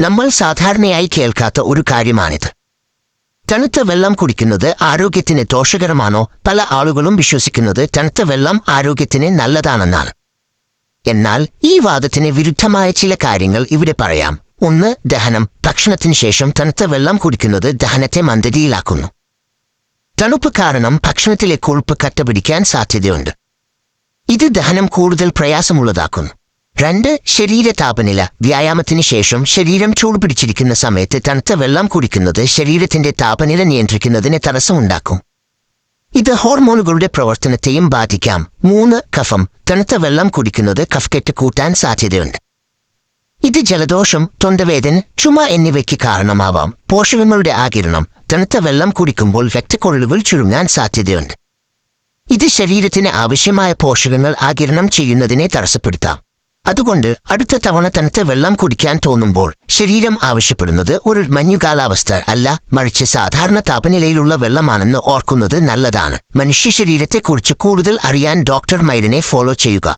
നമ്മൾ സാധാരണയായി കേൾക്കാത്ത ഒരു കാര്യമാണിത്. തണുത്ത വെള്ളം കുടിക്കുന്നത് ആരോഗ്യത്തിന് ദോഷകരമാണോ? പല ആളുകളും വിശ്വസിക്കുന്നത് തണുത്ത വെള്ളം ആരോഗ്യത്തിന് നല്ലതാണെന്നാണ്. എന്നാൽ ഈ വാദത്തിന് വിരുദ്ധമായ ചില കാര്യങ്ങൾ ഇവിടെ പറയാം. ഒന്ന് ദഹനം. ഭക്ഷണത്തിന് ശേഷം തണുത്ത വെള്ളം കുടിക്കുന്നത് ദഹനത്തെ മന്ദതിയിലാക്കുന്നു തണുപ്പ് കാരണം ഭക്ഷണത്തിലെ കൊഴുപ്പ് കട്ടപിടിക്കാൻ സാധ്യതയുണ്ട്. ഇത് ദഹനം കൂടുതൽ പ്രയാസമുള്ളതാക്കുന്നു. രണ്ട് ശരീര താപനില വ്യായാമത്തിന് ശേഷം ശരീരം ചൂട് പിടിച്ചിരിക്കുന്ന സമയത്ത് തണുത്ത വെള്ളം കുടിക്കുന്നത് ശരീരത്തിന്റെ താപനില നിയന്ത്രിക്കുന്നതിന് തടസ്സമുണ്ടാക്കും. ഇത് ഹോർമോണുകളുടെ പ്രവർത്തനത്തെയും ബാധിക്കാം. മൂന്ന് കഫം. തണുത്ത വെള്ളം കുടിക്കുന്നത് കഫ്കെട്ട് കൂട്ടാൻ സാധ്യതയുണ്ട്. ഇത് ജലദോഷം തൊണ്ടവേദന ചുമ എന്നിവയ്ക്ക് കാരണമാവാം. പോഷകങ്ങളുടെ ആകിരണം തണുത്ത വെള്ളം കുടിക്കുമ്പോൾ രക്തക്കൊഴലുകൾ ചുരുങ്ങാൻ സാധ്യതയുണ്ട്. ഇത് ശരീരത്തിന് ആവശ്യമായ പോഷകങ്ങൾ ആകിരണം ചെയ്യുന്നതിനെ തടസ്സപ്പെടുത്താം. അതുകൊണ്ട് അടുത്ത തവണ തനത്തെ വെള്ളം കുടിക്കാൻ തോന്നുമ്പോൾ ശരീരം ആവശ്യപ്പെടുന്നത് ഒരു മഞ്ഞുകാലാവസ്ഥ അല്ല മറിച്ച് സാധാരണ താപനിലയിലുള്ള വെള്ളമാണെന്ന് ഓർക്കുന്നത് നല്ലതാണ്. മനുഷ്യ ശരീരത്തെക്കുറിച്ച് കൂടുതൽ അറിയാൻ ഡോക്ടർ മൈരനെ ഫോളോ ചെയ്യുക.